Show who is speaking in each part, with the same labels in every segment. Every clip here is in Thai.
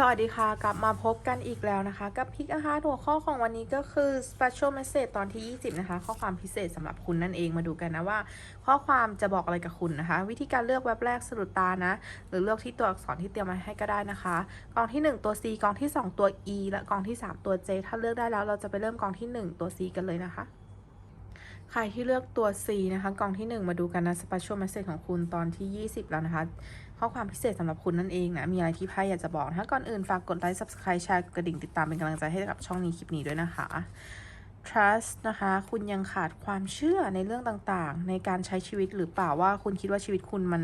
Speaker 1: สวัสดีค่ะ กลับมาพบกันอีกแล้วนะคะ กับพิกอาหารหัวข้อของวันนี้ก็คือ special message ตอนที่ 20 นะคะ ข้อความพิเศษสำหรับคุณนั่นเองมาดูกันนะว่า ข้อความจะบอกอะไรกับคุณนะคะ วิธีการเลือกเว็บแรกสะดุดตานะ หรือเลือกที่ตัวอักษรที่เตรียมมาให้ก็ได้นะคะ กองที่ 1 ตัว C กองที่ 2 ตัว E และกองที่ 3 ตัว J ถ้าเลือกได้แล้วเราจะไปเริ่มกองที่ 1 ตัว C กันเลยนะคะใครที่เลือกตัว C นะคะ กองที่ 1 มาดูกันนะ special message ของคุณตอนที่ 20 แล้วนะคะ ข้อความพิเศษสำหรับคุณนั่นเองนะ มีอะไรที่ไพ่อยากจะบอกถ้าก่อนอื่นฝากกดไลค์ subscribe แชร์กระดิ่งติดตามเป็นกำลังใจให้กับช่องนี้คลิปนี้ด้วยนะคะ trust นะคะ คุณยังขาดความเชื่อในเรื่องต่างๆ ในการใช้ชีวิตหรือเปล่าว่าคุณคิดว่าชีวิตคุณมัน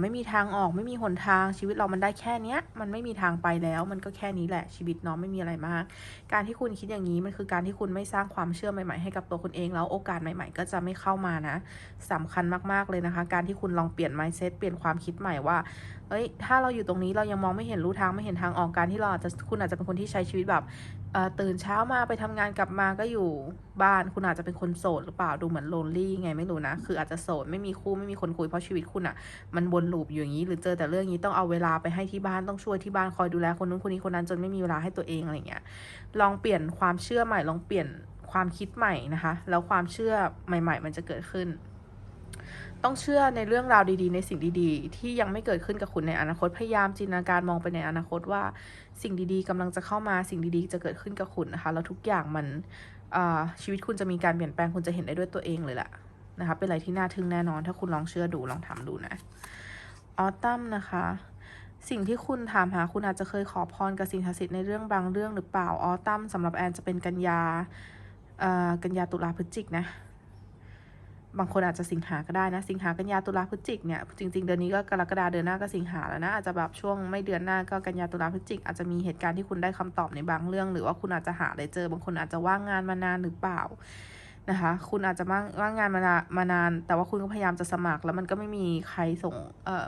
Speaker 1: ไม่มีทางออกไม่มีหนทางชีวิตเรามันได้แค่เนี้ย มันไม่มีทางไปแล้ว มันก็แค่นี้แหละชีวิตเนาะไม่มีอะไรมาก การที่คุณคิดอย่างนี้มันคือการที่คุณไม่สร้างความเชื่อใหม่ๆให้กับตัวคุณเองแล้วโอกาสใหม่ ๆ ก็จะไม่เข้ามานะสำคัญมากๆเลยนะคะ การที่คุณลองเปลี่ยน mindset เปลี่ยนความคิดใหม่ว่าเฮ้ยถ้าเราอยู่ตรงนี้เรายังมองไม่เห็นรู้ทางไม่เห็นทางออกการที่เราอาจจะคุณอาจจะเป็นคนที่ใช้ชีวิตแบบ ตื่นเช้ามาไปทำงานกลับมาก็อยู่บ้านคุณอาจจะเป็นคนโสดหรือเปล่าดูเหมือนโลนลี่ไงไม่รู้นะ คืออาจจะโสดไม่มีคู่ไม่มีคนคุยเพราะชีวิตคุณอะมันวนลูปอยู่อย่างนี้ หรือเจอแต่เรื่องนี้ต้องเอาเวลาไปให้ที่บ้านต้องช่วยที่บ้านคอยดูแลคนนู้นคนนี้คนนั้นจนไม่มีเวลาให้ตัวเองอะไรเงี้ยลองเปลี่ยนความเชื่อใหม่ลองเปลี่ยนความคิดใหม่นะคะ แล้วความเชื่อใหม่ ๆ มันจะเกิดขึ้น ต้องเชื่อในเรื่องราวดีๆ ในสิ่งดีๆ ที่ยังไม่เกิดขึ้นกับคุณในอนาคตพยายามจินตนาการมองไปในอนาคตว่าสิ่งดีๆกำลังจะเข้ามาสิ่งดีๆ จะเกิดขึ้นกับคุณนะคะแล้วทุกอย่างมันชีวิตคุณจะมีการเปลี่ยนแปลงคุณจะเห็นได้ด้วยตัวเองเลยแหละนะคะเป็นอะไรที่น่าทึ่งแน่นอน ถ้าคุณลองเชื่อดูลองทำดูนะออตัมนะคะ สิ่งที่คุณถามหาคุณอาจจะเคยขอพรกับสิ่งศักดิ์สิทธิ์ในเรื่องบางเรื่องหรือเปล่าออตัมสำหรับแอนจะเป็นกันยากันยาตุลาพฤศจิกนะ บางคนอาจจะสิงหาก็ได้นะ สิงหากันยาตุลาพฤศจิกเนี่ยจริง ๆ เดือนนี้ก็กรกฎาเดือนหน้าก็สิงหาแล้วนะอาจจะแบบช่วงไม่เดือนหน้าก็กันยาตุลาพฤศจิกอาจจะมีเหตุการณ์ที่คุณได้คำตอบในบางเรื่อง หรือว่าคุณอาจจะหาได้เจอบางคนอาจจะว่างงานมานานหรือเปล่านะคะ คุณอาจจะว่างว่างงานมานานมานาน แต่ว่าคุณก็พยายามจะสมัครแล้วมันก็ไม่มีใครส่งเออ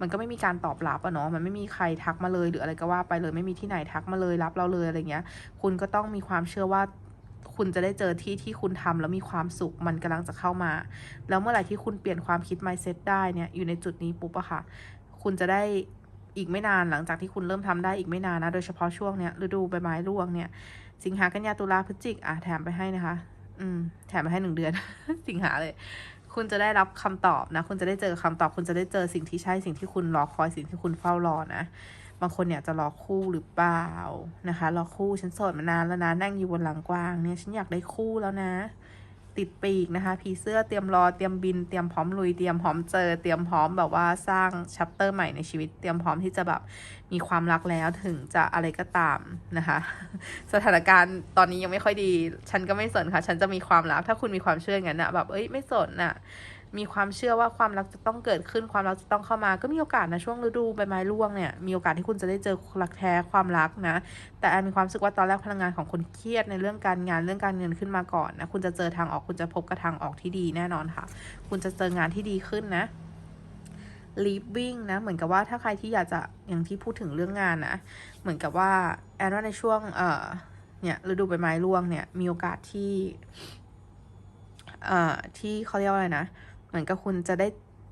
Speaker 1: มันก็ไม่มีการตอบรับอะเนาะ มันไม่มีใครทักมาเลย หรืออะไรก็ว่าไปเลย ไม่มีที่ไหนทักมาเลยรับเราเลยอะไรเงี้ย คุณก็ต้องมีความเชื่อว่า คุณจะได้เจอที่ที่คุณทำแล้วมีความสุขมันกำลังจะเข้ามา แล้วเมื่อไหร่ที่คุณเปลี่ยนความคิด mindset ได้เนี่ยอยู่ในจุดนี้ปุ๊บอะค่ะ คุณจะได้อีกไม่นานหลังจากที่คุณเริ่มทำได้อีกไม่นานนะ โดยเฉพาะช่วงเนี้ยฤดูใบไม้ร่วงเนี่ย สิงหากันยาตุลาพฤศจิกอะแถมไปให้นะคะ อืม แถมไปให้หนึ่งเดือน สิงหาเลย คุณจะได้รับคำตอบนะ คุณจะได้เจอคำตอบ คุณจะได้เจอสิ่งที่ใช่สิ่งที่คุณรอคอยสิ่งที่คุณเฝ้ารอนะ บางคนเนี่ยจะรอคู่หรือเปล่านะคะรอคู่ฉันโสดมานานแล้วนะนั่งอยู่บนหลังกว้างเนี่ยฉันอยากได้คู่แล้วนะ ติดปีกนะคะ ผีเสื้อเตรียมรอเตรียมบินเตรียมพร้อมลุยเตรียมพร้อมเจอเตรียมพร้อมแบบว่าสร้างชัปเตอร์ใหม่ในชีวิตเตรียมพร้อมที่จะแบบมีความรักแล้วถึงจะอะไรก็ตามนะคะ สถานการณ์ตอนนี้ยังไม่ค่อยดี ฉันก็ไม่สนค่ะ ฉันจะมีความรักถ้าคุณมีความเชื่ออย่างนั้นนะแบบเอ้ยไม่สนน่ะ มีความเชื่อว่าความรักจะต้องเกิดขึ้นความรักจะต้องเข้ามา ก็มีโอกาสนะช่วงฤดูใบไม้ร่วงเนี่ยมีโอกาสที่คุณจะได้เจอรักแท้ความรักนะ แต่แอนมีความรู้สึกว่าตอนแรกพลังงานของคนเครียดในเรื่องการงานเรื่องการเงินขึ้นมาก่อนนะคุณจะเจอทางออกคุณจะพบกับทางออกที่ดีแน่นอนค่ะ คุณจะเจองานที่ดีขึ้นนะ leaving นะ เหมือนกับว่าถ้าใครที่อยากจะอย่างที่พูดถึงเรื่องงานนะ เหมือนกับว่าแอนว่าในช่วงเอ่อเนี่ยฤดูใบไม้ร่วงเนี่ยมีโอกาสที่เอ่อที่เขาเรียกว่าอะไรนะ มือนกับคุณจะได้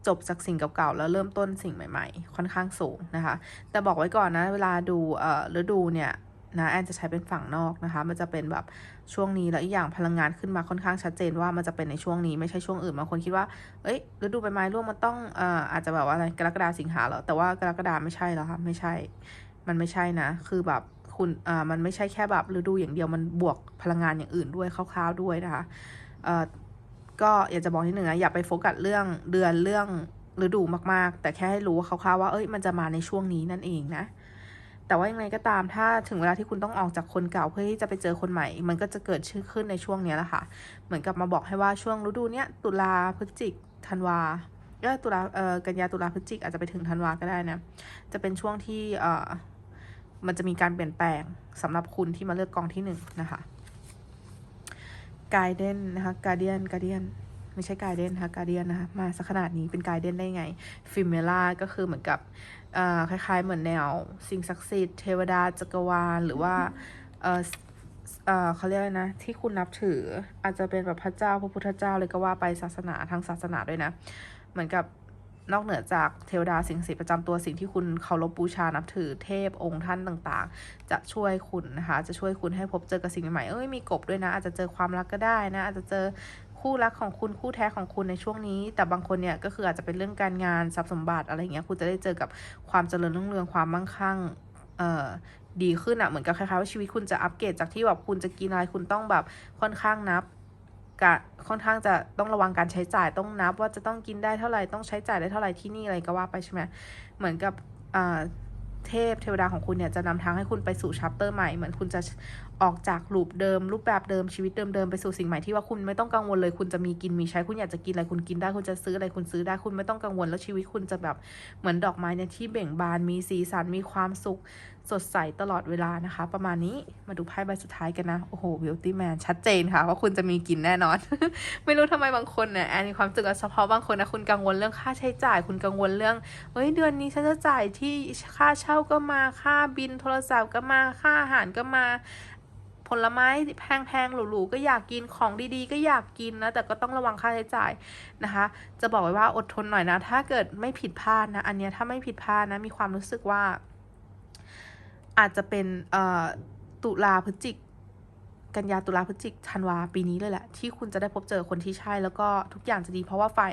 Speaker 1: จบจากสิ่งเก่าๆแล้วเริ่มต้นสิ่งใหม่ๆ ค่อนข้างสูงนะคะ แต่บอกไว้ก่อนนะเวลาดูเอ่อฤดูเนี่ยนะแอนจะใช้เป็นฝั่งนอกนะคะ มันจะเป็นแบบช่วงนี้แล้วอีกอย่างพลังงานขึ้นมาค่อนข้างชัดเจนว่ามันจะเป็นในช่วงนี้ไม่ใช่ช่วงอื่นบางคนคิดว่าเอ้ยฤดูใบไม้ร่วงมันต้องเอ่ออาจจะแบบว่าอะไรกรกฎาสิงหาเหรอแต่ว่ากรกฎาไม่ใช่แล้วค่ะไม่ใช่ มันไม่ใช่นะ คือแบบคุณอ่ามันไม่ใช่แค่แบบฤดูอย่างเดียวมันบวกพลังงานอย่างอื่นด้วยคร่าวๆด้วยนะคะเอ่อ ก็อยากจะบอกนิดหนึ่งนะอย่าไปโฟกัสเรื่องเดือนเรื่องฤดูมากๆ แต่แค่ให้รู้ว่าคร่าวๆว่าเอ้ยมันจะมาในช่วงนี้นั่นเองนะ แต่ว่ายังไงก็ตามถ้าถึงเวลาที่คุณต้องออกจากคนเก่าเพื่อที่จะไปเจอคนใหม่ มันก็จะเกิดชื่อขึ้นในช่วงนี้แหละค่ะ เหมือนกับมาบอกให้ว่าช่วงฤดูเนี้ยตุลาพฤศจิกธันวาเออตุลาเอ่อกันยาตุลาพฤศจิกอาจจะไปถึงธันวาก็ได้นะ จะเป็นช่วงที่เออมันจะมีการเปลี่ยนแปลงสำหรับคุณที่มาเลือกกองที่หนึ่งนะคะ กายเดนนะคะการเดียนการเดียนไม่ใช่กายเดนนะคะการเดียนนะคะมาสักขนาดนี้เป็นกายเดนได้ไง ฟิเมล่าก็คือเหมือนกับเอ่อคล้ายๆ เหมือนแนว สิ่งศักดิ์สิทธิ์เทวดาจักรวาลหรือว่าเออเออเขาเรียกอะไรนะ ที่คุณนับถืออาจจะเป็นแบบพระเจ้าพระพุทธเจ้าเลยก็ว่าไปศาสนาทางศาสนาด้วยนะ เหมือนกับ นอกเหนือจากเทวดาสิ่งศักดิ์สิทธิ์ประจำตัวสิ่งที่คุณเคารพบูชานับถือเทพองค์ท่านต่างๆ จะช่วยคุณนะคะจะช่วยคุณให้พบเจอกับสิ่งใหม่ๆเอ้ยมีกบด้วยนะ อาจจะเจอความรักก็ได้นะ อาจจะเจอคู่รักของคุณคู่แท้ของคุณในช่วงนี้ แต่บางคนเนี่ยก็คืออาจจะเป็นเรื่องการงานทรัพย์สมบัติอะไรอย่างเงี้ยคุณจะได้เจอกับความเจริญรุ่งเรืองความมั่งคั่งเอ่อดีขึ้นอะเหมือนกับคล้ายๆว่าชีวิตคุณจะอัปเกรดจากที่แบบคุณจะกินอะไรคุณต้องแบบค่อนข้างนับ กะค่อนข้างจะต้องระวังการใช้จ่ายต้องนับว่าจะต้องกินได้เท่าไหร่ต้องใช้จ่ายได้เท่าไหร่ที่นี่อะไรก็ว่าไปใช่ไหมเหมือนกับเทพเทวดาของคุณเนี่ยจะนำทางให้คุณไปสู่ชัปเตอร์ใหม่เหมือนคุณจะออกจากลูปเดิม รูปแบบเดิมชีวิตเดิมๆไปสู่สิ่งใหม่ที่ว่าคุณไม่ต้องกังวลเลย คุณจะมีกินมีใช้คุณอยากจะกินอะไรคุณกินได้คุณจะซื้ออะไรคุณซื้อได้คุณไม่ต้องกังวลแล้วชีวิตคุณจะแบบเหมือนดอกไม้เนี่ยที่เบ่งบานมีสีสันมีความสุขสดใสตลอดเวลานะคะ ประมาณนี้มาดูไพ่ใบสุดท้ายกันนะ โอ้โหวิลตี้แมนชัดเจนค่ะ ว่าคุณจะมีกินแน่นอน ไม่รู้ทำไมบางคนเนี่ยแอนมีความรู้สึกเฉพาะบางคนนะ คุณกังวลเรื่องค่าใช้จ่าย คุณกังวลเรื่องเฮ้ยเดือนนี้ฉันจะจ่ายที่ค่าเช่าก็มาค่าบินโทรศัพท์ก็มาค่าอาหารก็มาผลไม้แพงๆ หรูๆ ก็อยากกิน ของดีๆ ก็อยากกินนะ แต่ก็ต้องระวังค่าใช้จ่ายนะคะ จะบอกไว้ว่าอดทนหน่อยนะ ถ้าเกิดไม่ผิดพลาดนะ อันเนี้ยถ้าไม่ผิดพลาดนะ มีความรู้สึกว่า อาจจะเป็นตุลาพฤศจิกกันยาตุลาพฤศจิกธันวาปีนี้เลยแหละ ที่คุณจะได้พบเจอคนที่ใช่แล้วก็ทุกอย่างจะดี เพราะว่าฝ่าย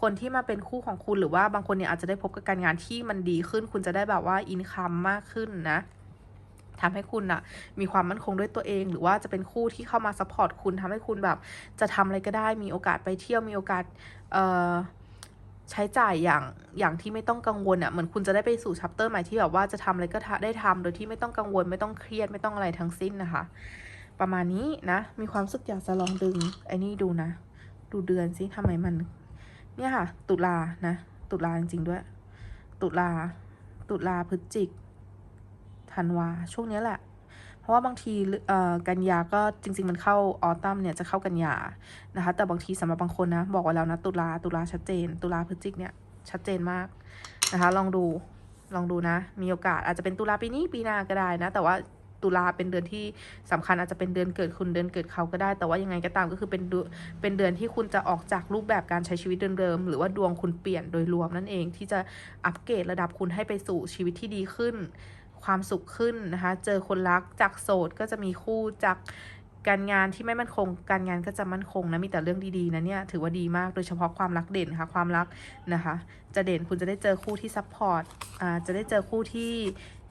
Speaker 1: คนที่มาเป็นคู่ของคุณหรือว่าบางคนเนี่ยอาจจะได้พบกับการงานที่มันดีขึ้น คุณจะได้แบบว่าอินคัมมากขึ้นนะทำให้คุณอะมีความมั่นคงด้วยตัวเอง หรือว่าจะเป็นคู่ที่เข้ามาซัพพอร์ตคุณทำให้คุณแบบ จะทำอะไรก็ได้มีโอกาสไปเที่ยวมีโอกาสเอ่อ ใช้จ่ายอย่างอย่างที่ไม่ต้องกังวลอะ่ะเหมือนคุณจะได้ไปสู่ชัปเตอร์ใหม่ที่แบบว่าจะทำอะไรก็ได้ทำโดยที่ไม่ต้องกังวลไม่ต้องเครียดไม่ต้องอะไรทั้งสิ้นนะคะ ประมาณนี้นะ มีความสึกอยากจะลองดึงไอ้นี่ดูนะ ดูเดือนสิทำไมมัน เนี่ยค่ะ ตุลานะ ตุลาจริงๆด้วย ตุลา ตุลาพฤศจิกธันวาช่วงเนี้ยแหละ เพราะว่าบางทีเอ่อกันยาก็จริง ๆ มันเข้าออตัมเนี่ยจะเข้ากันยานะคะ แต่บางทีสำหรับบางคนนะ บอกไว้แล้วนะ ตุลาตุลาชัดเจน ตุลาพฤศจิกเนี่ยชัดเจนมากนะคะ ลองดูลองดูนะ มีโอกาสอาจจะเป็นตุลาปีนี้ปีหน้าก็ได้นะ แต่ว่าตุลาเป็นเดือนที่สำคัญอาจจะเป็นเดือนเกิดคุณเดือนเกิดเขาก็ได้ แต่ว่ายังไงก็ตามก็คือเป็นเดือนเป็นเดือนที่คุณจะออกจากรูปแบบการใช้ชีวิตเดิมๆหรือว่าดวงคุณเปลี่ยนโดยรวมนั่นเองที่จะอัปเกรดระดับคุณให้ไปสู่ชีวิตที่ดีขึ้น ความสุขขึ้นนะคะ เจอคนรักจากโสดก็จะมีคู่จากการงานที่ไม่มั่นคง การงานก็จะมั่นคงนะมีแต่เรื่องดีๆนะเนี่ยถือว่าดีมากโดยเฉพาะความรักเด่นค่ะความรักนะคะ จะเด่นคุณจะได้เจอคู่ที่ซัพพอร์ตอ่าจะได้เจอคู่ที่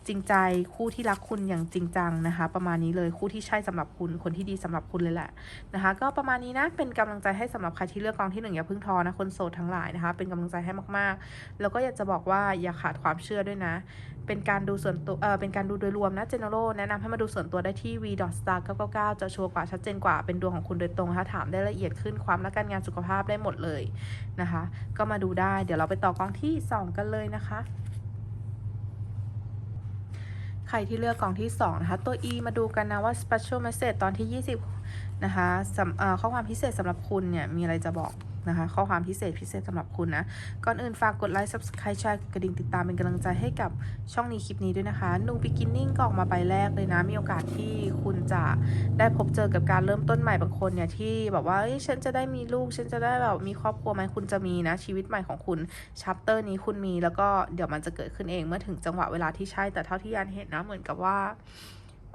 Speaker 1: จริงใจคู่ที่รักคุณอย่างจริงจังนะคะ ประมาณนี้เลยคู่ที่ใช่สำหรับคุณคนที่ดีสำหรับคุณเลยแหละนะคะ ก็ประมาณนี้นะเป็นกำลังใจให้สำหรับใครที่เลือกกองที่หนึ่งอย่าพิ่งท้อนะคนโสดทั้งหลายนะคะ เป็นกำลังใจให้มากๆ แล้วก็อยากจะบอกว่าอย่าขาดความเชื่อด้วยนะ เป็นการดูส่วนตัวเออเป็นการดูโดยรวมนะ general แนะนำให้มาดูส่วนตัวได้ที่ v star 999จะชัวร์กว่าชัดเจนกว่าเป็นดวงของคุณโดยตรงนะคะถามได้ละเอียดขึ้นความและการงานสุขภาพได้หมดเลยนะคะ ก็มาดูได้เดี๋ยวเราไปต่อกองที่ 2 กันเลยนะคะ ใครที่เลือกกล่องที่ 2 นะคะ ตัว E มาดูกันนะว่า special message ตอนที่ 20 นะคะสำเอ่อข้อความพิเศษสำหรับคุณเนี่ยมีอะไรจะบอกนะคะข้อความพิเศษพิเศษสำหรับคุณนะ ก่อนอื่นฝากกดไลค์ subscribe แชร์กระดิ่งติดตามเป็นกำลังใจให้กับช่องนี้คลิปนี้ด้วยนะคะ New Beginning ก็ออกมาใบแรกเลยนะ มีโอกาสที่คุณจะได้พบเจอกับการเริ่มต้นใหม่บางคนเนี่ยที่แบบว่าเฉันจะได้มีลูก ฉันจะได้แบบมีครอบครัวไหมคุณจะมีนะ ชีวิตใหม่ของคุณชัปเตอร์นี้คุณมี แล้วก็เดี๋ยวมันจะเกิดขึ้นเองเมื่อถึงจังหวะเวลาที่ใช่แต่เท่าที่ยันเห็นนะเหมือนกับว่า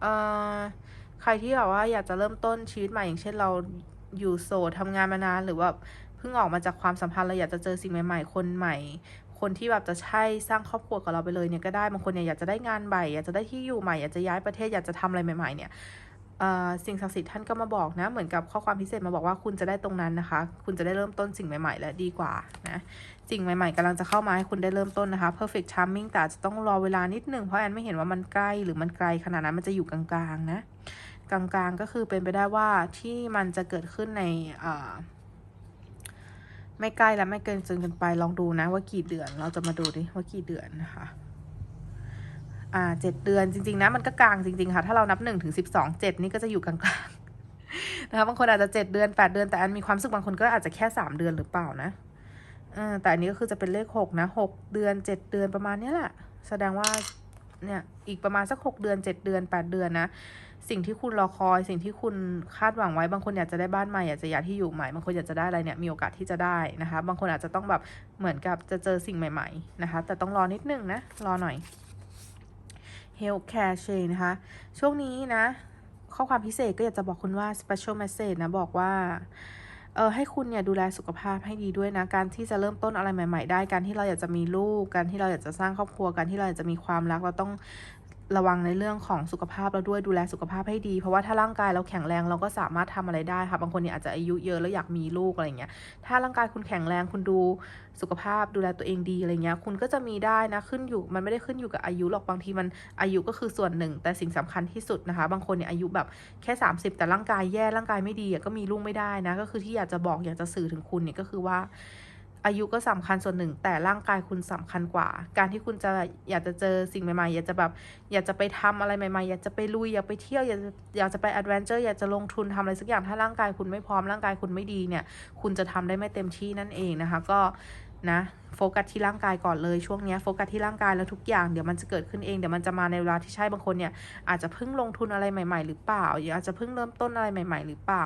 Speaker 1: เอ่อ ใครที่แบบว่าอยากจะเริ่มต้นชีวิตใหม่อย่างเช่นเราอยู่โสดทำงานมานานหรือว่าเพิ่งออกมาจากความสัมพันธ์เราอยากจะเจอสิ่งใหม่ ๆ คนใหม่ คนที่แบบจะใช่สร้างครอบครัวกับเราไปเลยเนี่ยก็ได้บางคนเนี่ยอยากจะได้งานใหม่อยากจะได้ที่อยู่ใหม่อยากจะย้ายประเทศอยากจะทำอะไรใหม่ ๆ เนี่ยสิ่งศักดิ์สิทธิ์ท่านก็มาบอกนะ เหมือนกับข้อความพิเศษมาบอกว่าคุณจะได้ตรงนั้นนะคะ คุณจะได้เริ่มต้นสิ่งใหม่ ๆ และดีกว่านะสิ่งใหม่ ๆกำลังจะเข้ามาให้คุณได้เริ่มต้นนะคะ perfect timing แต่จะต้องรอเวลานิดหนึ่งเพราะแอนไม่เห็นว่ามันใกล้หรือมันไกลขนาดนั้นมันจะอยู่กลางๆนะ กลางๆก็คือเป็นไปได้ว่าที่มันจะเกิดขึ้นในไม่ใกล้และไม่เกินจนเกินไปลองดูนะว่ากี่เดือนเราจะมาดูดิว่ากี่เดือนนะคะอ่าเจ็ดเดือนจริงๆนะมันก็กลางจริงๆค่ะ ถ้าเรานับหนึ่งถึงสิบสองเจ็ดนี่ก็จะอยู่กลางๆนะคะบางคนอาจจะเจ็ดเดือนแปดเดือนแต่อันมีความสึกบางคนก็อาจจะแค่สามเดือนหรือเปล่านะออแต่อันนี้ก็คือจะเป็นเลขหกนะหกเดือนเจ็ดเดือนประมาณเนี้แหละ แสดงว่าเนี่ยอีกประมาณสัก6เดือน7เดือน8เดือนนะ สิ่งที่คุณรอคอย สิ่งที่คุณคาดหวังไว้บางคนอยากจะได้บ้านใหม่อยากจะย้ายที่อยู่ใหม่บางคนอยากจะได้อะไรเนี่ยมีโอกาสที่จะได้นะคะ บางคนอาจจะต้องแบบเหมือนกับจะเจอสิ่งใหม่ ๆ นะคะ แต่ต้องรอนิดนึงนะรอหน่อย Health Care Chain นะคะ ช่วงนี้นะ ข้อความพิเศษก็อยากจะบอกคุณว่า Special Message นะ บอกว่าเออให้คุณเนี่ยดูแลสุขภาพให้ดีด้วยนะ การที่จะเริ่มต้นอะไรใหม่ ๆ ได้ การที่เราอยากจะมีลูก การที่เราอยากจะสร้างครอบครัว การที่เราอยากจะมีความรัก เราต้อง ระวังในเรื่องของสุขภาพเราด้วยดูแลสุขภาพให้ดี เพราะว่าถ้าร่างกายเราแข็งแรงเราก็สามารถทำอะไรได้ค่ะ บางคนเนี่ยอาจจะอายุเยอะแล้วอยากมีลูกอะไรเงี้ย ถ้าร่างกายคุณแข็งแรงคุณดูสุขภาพดูแลตัวเองดีอะไรเงี้ย คุณก็จะมีได้นะขึ้นอยู่มันไม่ได้ขึ้นอยู่กับอายุหรอกบางทีมันอายุก็คือส่วนหนึ่ง แต่สิ่งสำคัญที่สุดนะคะ บางคนเนี่ยอายุแบบแค่ 30 แต่ร่างกายแย่ร่างกายไม่ดีก็มีลูกไม่ได้นะ ก็คือที่อยากจะบอกอยากจะสื่อถึงคุณเนี่ยก็คือว่า อายุก็สำคัญส่วนหนึ่ง แต่ร่างกายคุณสำคัญกว่า การที่คุณจะอยากจะเจอสิ่งใหม่ๆ อยากจะแบบอยากจะไปทำอะไรใหม่ๆ อยากจะไปลุยอยากไปเที่ยวอยากจะอยากจะไปแอดเวนเจอร์อยากจะลงทุนทำอะไรสักอย่างถ้าร่างกายคุณไม่พร้อมร่างกายคุณไม่ดีเนี่ย คุณจะทำได้ไม่เต็มที่นั่นเองนะคะ ก็ นะโฟกัสที่ร่างกายก่อนเลยช่วงนี้โฟกัสที่ร่างกายแล้วทุกอย่างเดี๋ยวมันจะเกิดขึ้นเองเดี๋ยวมันจะมาในเวลาที่ใช่บางคนเนี่ยอาจจะเพิ่งลงทุนอะไรใหม่ ๆ หรือเปล่าออาจจะเพิ่งเริ่มต้นอะไรใหม่ ๆ หรือเปล่า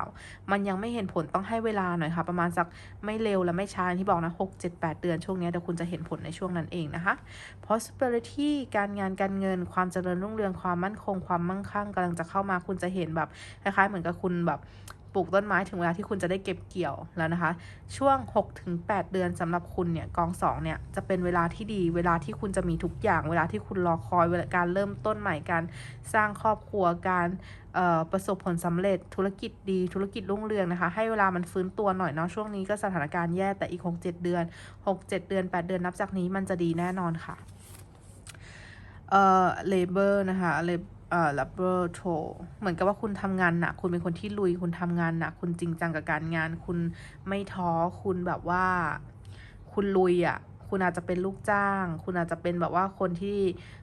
Speaker 1: มันยังไม่เห็นผลต้องให้เวลาหน่อยค่ะ ประมาณสักไม่เร็วและไม่ช้าที่บอกนะหกเจ็ดแปดเดือนช่วงนี้เดี๋ยวคุณจะเห็นผลในช่วงนั้นเองนะคะ prosperity การงานการเงินความเจริญรุ่งเรืองความมั่นคงความมั่งคั่งกำลังจะเข้ามาคุณจะเห็นแบบคล้ายๆเหมือนกับคุณแบบ ปลูกต้นไม้ถึงเวลาที่คุณจะได้เก็บเกี่ยวแล้วนะคะ ช่วง 6-8 เดือนสำหรับคุณเนี่ยกองสองเนี่ยจะเป็นเวลาที่ดี เวลาที่คุณจะมีทุกอย่าง เวลาที่คุณรอคอยเวลาการเริ่มต้นใหม่การสร้างครอบครัวการประสบผลสำเร็จธุรกิจดีธุรกิจรุ่งเรืองนะคะ ให้เวลามันฟื้นตัวหน่อยเนาะช่วงนี้ก็สถานการณ์แย่แต่อีก 6-7 เดือน 6-7 เดือน 8 เดือนนับจากนี้มันจะดีแน่นอนค่ะเอ่อ labor นะคะ lab เเอ่อ labor t o เหมือนกับว่าคุณทำงานหนักคุณเป็นคนที่ลุย คุณทำงานหนักคุณจริงจังกับการงาน คุณไม่ท้อ คุณแบบว่า คุณลุยอะ่ะ คุณอาจจะเป็นลูกจ้าง คุณอาจจะเป็นแบบว่าคนที่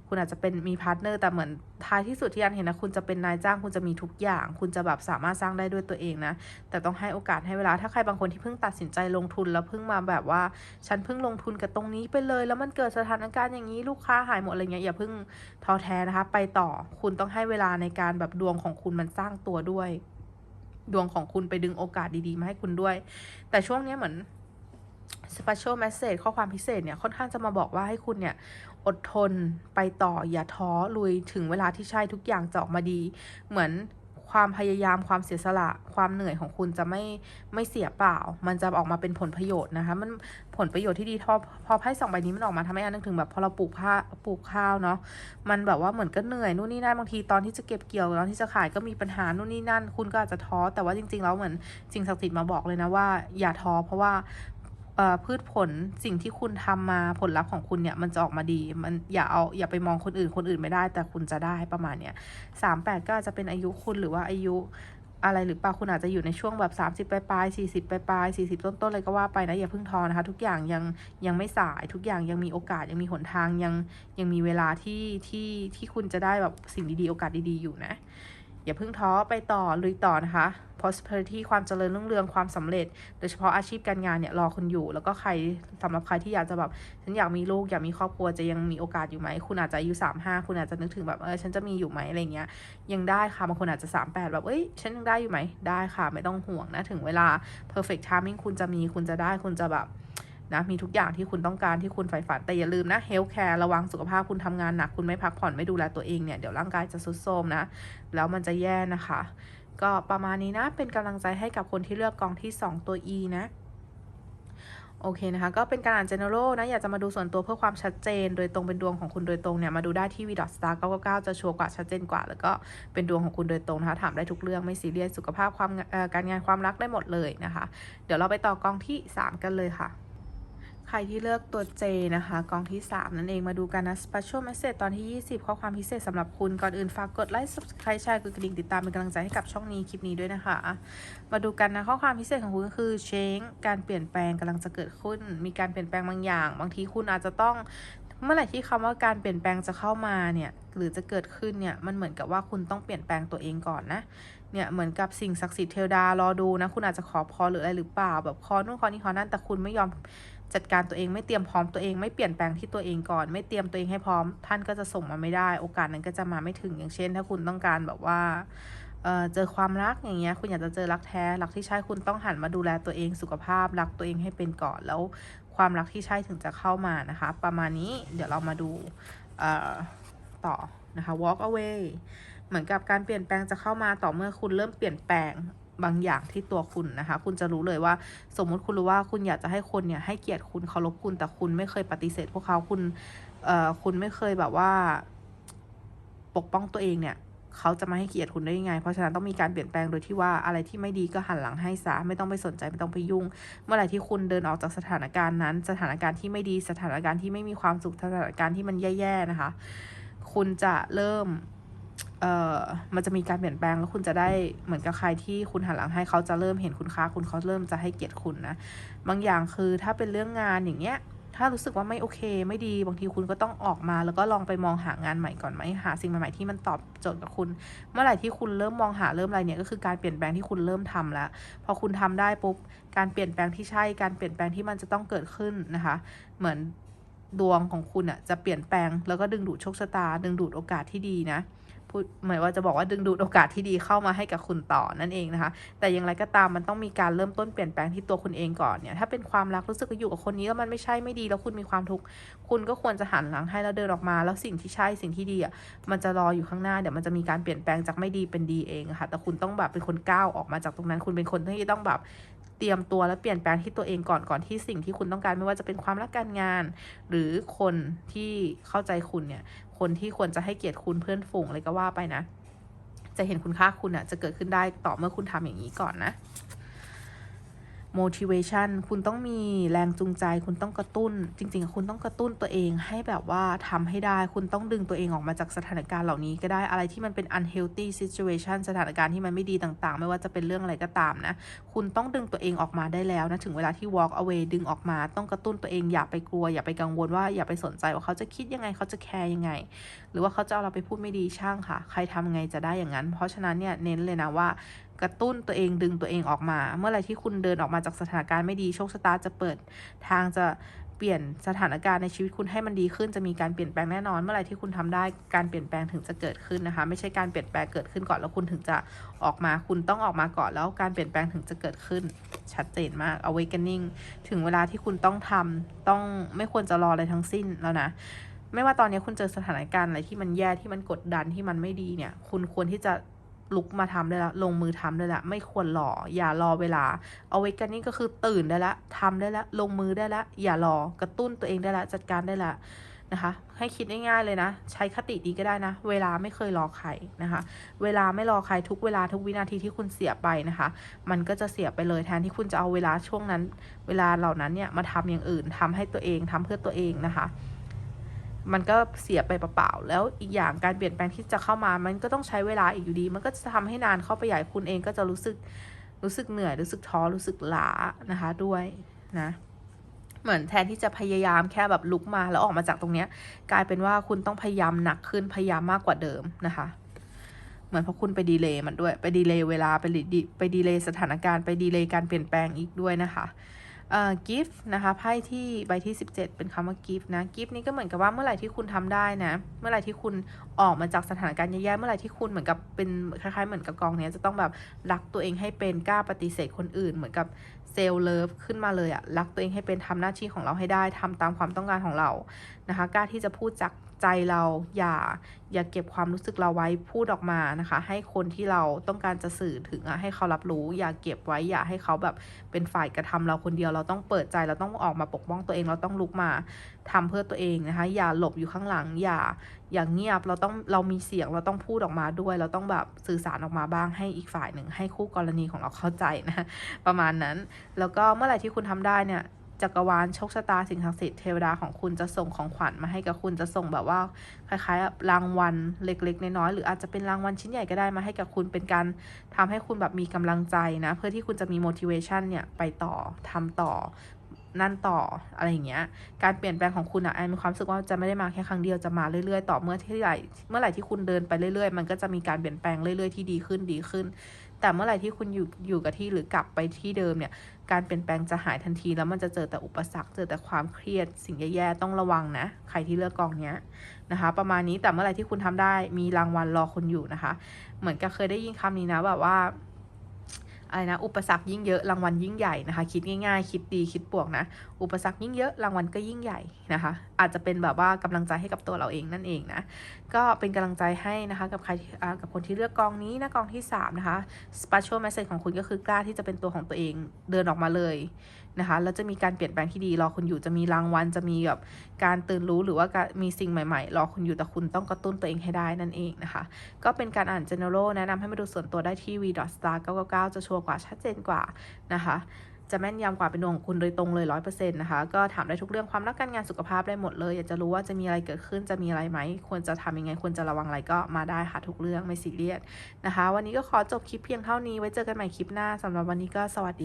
Speaker 1: คุณอาจจะเป็นมีพาร์ทเนอร์แต่เหมือนท้ายที่สุดที่อันเห็นนะคุณจะเป็นนายจ้างคุณจะมีทุกอย่าง คุณจะแบบสามารถสร้างได้ด้วยตัวเองนะ แต่ต้องให้โอกาสให้เวลาถ้าใครบางคนที่เพิ่งตัดสินใจลงทุนแล้วเพิ่งมาแบบว่า ฉันเพิ่งลงทุนกับตรงนี้ไปเลย แล้วมันเกิดสถานการณ์อย่างนี้ลูกค้าหายหมดอะไรเงี้ยอย่าเพิ่งท้อแท้นะคะ ไปต่อคุณต้องให้เวลาในการแบบดวงของคุณมันสร้างตัวด้วย ดวงของคุณไปดึงโอกาสดีๆมาให้คุณด้วย แต่ช่วงนี้เหมือน special message ข้อความพิเศษเนี่ยค่อนข้างจะมาบอกว่าให้คุณเนี่ยอดทนไปต่ออย่าท้อลุยถึงเวลาที่ใช่ทุกอย่างจะออกมาดี เหมือนความพยายามความเสียสละความเหนื่อยของคุณจะไม่ไม่เสียเปล่า มันจะออกมาเป็นผลประโยชน์นะคะ มันผลประโยชน์ที่ดีพอพอไพ่สองใบนี้มันออกมาทำให้อันนึกถึงแบบพอเราปลูกข้าปลูกข้าวเนาะมันแบบว่าเหมือนก็เหนื่อยนู่นนี่นั่นบางทีตอนที่จะเก็บเกี่ยวตอนที่จะขายก็มีปัญหานู่นนี่นั่น คุณก็อาจจะท้อแต่ว่าจริง ๆ แล้วเหมือนสิ่งศักดิ์สิทธิ์มาบอกเลยนะว่า อย่าท้อเพราะว่า พืชผลสิ่งที่คุณทำมาผลลัพธ์ของคุณเนี่ยมันจะออกมาดี มันอย่าเอาอย่าไปมองคนอื่นคนอื่นไม่ได้ แต่คุณจะได้ประมาณเนี้ยสามแปดก็อาจจะเป็นอายุคุณหรือว่าอายุอะไรหรือเปล่าคุณอาจจะอยู่ในช่วงแบบสามสิบปลายสี่สิบปลายสี่สิบต้นๆเลยก็ว่าไปนะอย่าเพิ่งท้อนะคะ ทุกอย่างยังยังไม่สายทุกอย่างยังมีโอกาสยังมีหนทางยังยังมีเวลาที่ที่ที่คุณจะได้แบบสิ่งดีๆ โอกาสดีๆอยู่นะ อย่าเพิ่งท้อไปต่อลุยต่อนะคะ prosperity ความเจริญรุ่งเรืองความสำเร็จ โดยเฉพาะอาชีพการงานเนี่ยรอคุณอยู่ แล้วก็ใครสำหรับใครที่อยากจะแบบฉันอยากมีลูกอยากมีครอบครัวจะยังมีโอกาสอยู่ไหม คุณอาจจะอายุสามห้าคุณอาจจะนึกถึงแบบเออฉันจะมีอยู่ไหมอะไรเงี้ยยังได้ค่ะบางคนอาจจะสามแปดแบบเอ้ยฉันยังได้อยู่ไหมได้ค่ะ ไม่ต้องห่วงนะถึงเวลา perfect timing คุณจะมีคุณจะได้คุณจะแบบ นะมีทุกอย่างที่คุณต้องการที่คุณใฝ่ฝันแต่อย่าลืมนะ health care ระวังสุขภาพคุณทำงานหนัก คุณไม่พักผ่อนไม่ดูแลตัวเองเนี่ย เดี๋ยวร่างกายจะทรุดโทรมนะ แล้วมันจะแย่นะคะ ก็ประมาณนี้นะ เป็นกำลังใจให้กับคนที่เลือกกองที่ 2 ตัว E นะโอเคนะคะ ก็เป็นการอ่าน general นะ อยากจะมาดูส่วนตัวเพื่อความชัดเจน โดยตรงเป็นดวงของคุณโดยตรงเนี่ย มาดูได้ที่ v star 999จะชัวร์กว่าชัดเจนกว่า แล้วก็เป็นดวงของคุณโดยตรงนะคะ ถามได้ทุกเรื่องไม่ซีเรียสสุขภาพความการงานความรักได้หมดเลยนะคะ เดี๋ยวเราไปต่อกองที่ 3 กันเลยค่ะ ใครที่เลือกตัว J นะคะกองที่ 3 นั่นเองมาดูกันนะ Special Message ตอนที่ 20 ข้อความพิเศษสำหรับคุณ ก่อนอื่นฝากกดไลค์ Subscribe แชร์กดกระดิ่งติดตามเป็นกำลังใจให้กับช่องนี้คลิปนี้ด้วยนะคะ มาดูกันนะข้อความพิเศษของคุณก็คือ change การเปลี่ยนแปลงกำลังจะเกิดขึ้น มีการเปลี่ยนแปลงบางอย่าง บางทีคุณอาจจะต้องเมื่อไหร่ที่คำว่าการเปลี่ยนแปลงจะเข้ามาเนี่ยหรือจะเกิดขึ้นเนี่ยมันเหมือนกับว่าคุณต้องเปลี่ยนแปลงตัวเองก่อนนะเนี่ยเหมือนกับสิ่งศักดิ์สิทธิ์เทวดารอดูนะคุณอาจจะขอพรหรืออะไรหรือเปล่า แบบขอนู่นขอนี่ขอนั่นแต่คุณไม่ยอม จัดการตัวเองไม่เตรียมพร้อมตัวเองไม่เปลี่ยนแปลงที่ตัวเองก่อน ไม่เตรียมตัวเองให้พร้อม ท่านก็จะส่งมาไม่ได้ โอกาสนั้นก็จะมาไม่ถึงอย่างเช่น ถ้าคุณต้องการแบบว่าเเจอความรักอย่างเงี้ยคุณอยากจะเจอรักแท้รักที่ใช่คุณต้องหันมาดูแลตัวเองสุขภาพ รักตัวเองให้เป็นก่อนแล้วความรักที่ใช่ถึงจะเข้ามานะคะ ประมาณนี้เดี๋ยวเรามาดูต่อนะคะ walk away เหมือนกับการเปลี่ยนแปลงจะเข้ามาต่อเมื่อคุณเริ่มเปลี่ยนแปลง บางอย่างที่ตัวคุณนะคะ คุณจะรู้เลยว่า สมมุติคุณรู้ว่าคุณอยากจะให้คนเนี่ยให้เกียรติคุณเคารพคุณแต่คุณไม่เคยปฏิเสธ พวกเขาคุณเอ่อคุณไม่เคยแบบว่า ปกป้องตัวเองเนี่ยเขาจะมาให้เกียรติคุณได้ยังไง เพราะฉะนั้นต้องมีการเปลี่ยนแปลงโดยที่ว่าอะไรที่ไม่ดีก็หันหลังให้ซะ ไม่ต้องไปสนใจไม่ต้องไปยุ่ง เมื่อไหร่ที่คุณเดินออกจากสถานการณ์นั้น สถานการณ์ที่ไม่ดี สถานการณ์ที่ไม่มีความสุข สถานการณ์ที่มันแย่ๆนะคะ คุณจะเริ่ม เอ่อมันจะมีการเปลี่ยนแปลงแล้วคุณจะได้เหมือนกับใครที่คุณหันหลังให้เขาจะเริ่มเห็นคุณค่าคุณเขาเริ่มจะให้เกียรติคุณนะบางอย่างคือถ้าเป็นเรื่องงานอย่างเงี้ยถ้ารู้สึกว่าไม่โอเคไม่ดีบางทีคุณก็ต้องออกมา แล้วก็ลองไปมองหางานใหม่ก่อนไหมหาสิ่งใหม่ๆที่มันตอบโจทย์กับคุณ เมื่อไหร่ที่คุณเริ่มมองหาเริ่มอะไรเนี่ยก็คือการเปลี่ยนแปลงที่คุณเริ่มทำแล้วพอคุณทำได้ปุ๊บการเปลี่ยนแปลงที่ใช่การเปลี่ยนแปลงที่มันจะต้องเกิดขึ้นนะคะ เหมือนดวงของคุณอะจะเปลี่ยนแปลงแล้วก็ดึงดูดโชคชะตา ดึงดูดโอกาสที่ดีนะ พูดหมายว่าจะบอกว่าดึงดูดโอกาสที่ดีเข้ามาให้กับคุณต่อนั่นเองนะคะ แต่อย่างไรก็ตามมันต้องมีการเริ่มต้นเปลี่ยนแปลงที่ตัวคุณเองก่อนเนี่ยถ้าเป็นความรักรู้สึกว่าอยู่กับคนนี้แล้วมันไม่ใช่ไม่ดีแล้วคุณมีความทุกข์คุณก็ควรจะหันหลังให้แล้วเดินออกมา แล้วสิ่งที่ใช่สิ่งที่ดีอะมันจะรออยู่ข้างหน้าเดี๋ยวมันจะมีการเปลี่ยนแปลงจากไม่ดีเป็นดีเองค่ะแต่คุณต้องแบบเป็นคนก้าวออกมาจากตรงนั้น คุณเป็นคนที่ต้องแบบเตรียมตัวและเปลี่ยนแปลงที่ตัวเองก่อนก่อนที่สิ่งที่คุณต้องการไม่ว่าจะเป็นความรักการงาน หรือคนที่เข้าใจคุณเนี่ย คนที่ควรจะให้เกียรติคุณเพื่อนฝูงอะไรก็ว่าไปนะ จะเห็นคุณค่าคุณอะจะเกิดขึ้นได้ต่อเมื่อคุณทำอย่างนี้ก่อนนะ motivation คุณต้องมีแรงจูงใจ คุณต้องกระตุ้น จริงๆ คุณต้องกระตุ้นตัวเองให้แบบว่าทำให้ได้ คุณต้องดึงตัวเองออกมาจากสถานการณ์เหล่านี้ก็ได้ อะไรที่มันเป็น unhealthy situation สถานการณ์ที่มันไม่ดีต่างๆ ไม่ว่าจะเป็นเรื่องอะไรก็ตามนะ คุณต้องดึงตัวเองออกมาได้แล้วนะ ถึงเวลาที่ walk away ดึงออกมา ต้องกระตุ้นตัวเอง อย่าไปกลัว อย่าไปกังวลว่า อย่าไปสนใจว่าเขาจะคิดยังไง เขาจะแคร์ยังไง หรือว่าเขาจะเอาเราไปพูดไม่ดีช่างค่ะ ใครทำไงจะได้อย่างนั้น เพราะฉะนั้นเนี่ย เน้นเลยนะว่า กระตุ้นตัวเองดึงตัวเองออกมา เมื่อไรที่คุณเดินออกมาจากสถานการณ์ไม่ดีโชคชะตาจะเปิดทางจะเปลี่ยนสถานการณ์ในชีวิตคุณให้มันดีขึ้นจะมีการเปลี่ยนแปลงแน่นอน เมื่อไรที่คุณทำได้การเปลี่ยนแปลงถึงจะเกิดขึ้นนะคะ ไม่ใช่การเปลี่ยนแปลงเกิดขึ้นก่อนแล้วคุณถึงจะออกมาคุณต้องออกมาก่อนแล้วการเปลี่ยนแปลงถึงจะเกิดขึ้น ชัดเจนมาก awakening ถึงเวลาที่คุณต้องทำต้องไม่ควรจะรออะไรทั้งสิ้นแล้วนะไม่ว่าตอนนี้คุณเจอสถานการณ์อะไรที่มันแย่ที่มันกดดันที่มันไม่ดีเนี่ย คุณควรที่จะ ลุกมาทำได้ละลงมือทำได้ละไม่ควรรออย่ารอเวลาเอาไว้กันนี่ก็คือตื่นได้ละทำได้ละลงมือได้ละอย่ารอกระตุ้นตัวเองได้ละจัดการได้ละนะคะ ให้คิดง่ายๆเลยนะ ใช้คติดีก็ได้นะ เวลาไม่เคยรอใครนะคะ เวลาไม่รอใครทุกเวลาทุกวินาทีที่คุณเสียไปนะคะ มันก็จะเสียไปเลยแทนที่คุณจะเอาเวลาช่วงนั้น เวลาเหล่านั้นเนี่ยมาทำอย่างอื่นทำให้ตัวเองทำเพื่อตัวเองนะคะ มันก็เสียไปเปล่าๆ แล้วอีกอย่างการเปลี่ยนแปลงที่จะเข้ามา มันก็ต้องใช้เวลาอีกอยู่ดี มันก็จะทำให้นานเข้าไปใหญ่คุณเองก็จะรู้สึกรู้สึกเหนื่อย รู้สึกท้อ รู้สึกล้านะคะด้วยนะ เหมือนแทนที่จะพยายามแค่แบบลุกมาแล้วออกมาจากตรงเนี้ย กลายเป็นว่าคุณต้องพยายามหนักขึ้น พยายามมากกว่าเดิมนะคะ เหมือนเพราะคุณไปดีเลย์มันด้วย ไปดีเลย์เวลา ไปดีไปดีเลย์สถานการณ์ ไปดีเลย์การเปลี่ยนแปลงอีกด้วยนะคะ เอ่อ gift นะคะไพ่ที่ใบที่ 17 เป็นคำว่า gift นะ gift นี่ก็เหมือนกับว่าเมื่อไหร่ที่คุณทำได้นะ เมื่อไหร่ที่คุณออกมาจากสถานการณ์แย่ๆเมื่อไหร่ที่คุณเหมือนกับเป็นคล้ายๆเหมือนกับกองเนี้ยจะต้องแบบรักตัวเองให้เป็นกล้าปฏิเสธคนอื่น เหมือนกับ เซลล์เลิฟขึ้นมาเลยอะรักตัวเองให้เป็นทำหน้าที่ของเราให้ได้ทำตามความต้องการของเรานะคะกล้าที่จะพูดจากใจเราอย่าอย่าเก็บความรู้สึกเราไว้พูดออกมานะคะ ให้คนที่เราต้องการจะสื่อถึงอะให้เขารับรู้ อย่าเก็บไว้อย่าให้เขาแบบเป็นฝ่ายกระทำเราคนเดียวเราต้องเปิดใจเราต้องออกมาปกป้องตัวเองเราต้องลุกมาทำเพื่อตัวเองนะคะ อย่าหลบอยู่ข้างหลังอย่า อย่างเงียบเราต้องเรามีเสียงเราต้องพูดออกมาด้วย เราต้องแบบสื่อสารออกมาบ้างให้อีกฝ่ายหนึ่งให้คู่กรณีของเราเข้าใจนะประมาณนั้น แล้วก็เมื่อไหร่ที่คุณทำได้เนี่ยจักรวาลโชคชะตาสิ่งศักดิ์สิทธิ์เทวดาของคุณจะส่งของขวัญมาให้กับคุณจะส่งแบบว่าคล้ายๆแบบรางวัลเล็ก ๆ น้อยๆหรืออาจจะเป็นรางวัลชิ้นใหญ่ก็ได้มาให้กับคุณเป็นการทำให้คุณแบบมีกำลังใจนะ เพื่อที่คุณจะมี motivation เนี่ยไปต่อทำต่อ นั่นต่ออะไรอย่างเงี้ย การเปลี่ยนแปลงของคุณอะแอนมีความรู้สึกว่าจะไม่ได้มาแค่ครั้งเดียวจะมาเรื่อยๆ ต่อเมื่อที่ไหร่เมื่อไหร่ที่คุณเดินไปเรื่อยๆ มันก็จะมีการเปลี่ยนแปลงเรื่อยๆที่ดีขึ้นดีขึ้น แต่เมื่อไหร่ที่คุณอยู่อยู่กับที่หรือกลับไปที่เดิมเนี่ย การเปลี่ยนแปลงจะหายทันทีแล้วมันจะเจอแต่อุปสรรค เจอแต่ความเครียดสิ่งแย่ๆต้องระวังนะ ใครที่เลือกกองเนี้ยนะคะ ประมาณนี้แต่เมื่อไหร่ที่คุณทำได้มีรางวัลรอคุณอยู่นะคะ เหมือนกับเคยได้ยินคำนี้นะแบบว่า อะไรนะอุปสรรคยิ่งเยอะรางวัลยิ่งใหญ่นะคะ คิดง่ายๆ คิดดีคิดบวกนะ อุปสรรคยิ่งเยอะรางวัลก็ยิ่งใหญ่นะคะ อาจจะเป็นแบบว่ากำลังใจให้กับตัวเราเองนั่นเองนะก็เป็นกำลังใจให้นะคะกับใครกับคนที่เลือกกองนี้นะกองที่3นะคะ special message ของคุณก็คือกล้าที่จะเป็นตัวของตัวเองเดินออกมาเลย นะคะแล้วจะมีการเปลี่ยนแปลงที่ดีรอคุณอยู่จะมีรางวัลจะมีแบบการตื่นรู้หรือว่ามีสิ่งใหม่ๆ รอคุณอยู่แต่คุณต้องกระตุ้นตัวเองให้ได้นั่นเองนะคะก็เป็นการอ่าน general แนะนำให้มาดูส่วนตัวได้ที่ v star 999จะชัวร์กว่าชัดเจนกว่านะคะจะแม่นยำกว่าเป็นดวงของคุณโดยตรงเลยร้อยเปอร์เซ็นต์นะคะ ก็ถามได้ทุกเรื่องความรักการงานสุขภาพได้หมดเลย อยากจะรู้ว่าจะมีอะไรเกิดขึ้นจะมีอะไรไหม ควรจะทำยังไง ควรจะระวังอะไรก็มาได้ค่ะทุกเรื่องไม่ซีเรียสนะคะ วันนี้ก็ขอจบคลิปเพียงเท่านี้ไว้เจอกันใหม่คลิปหน้าสำหรับวันนี้ก็สวัสดี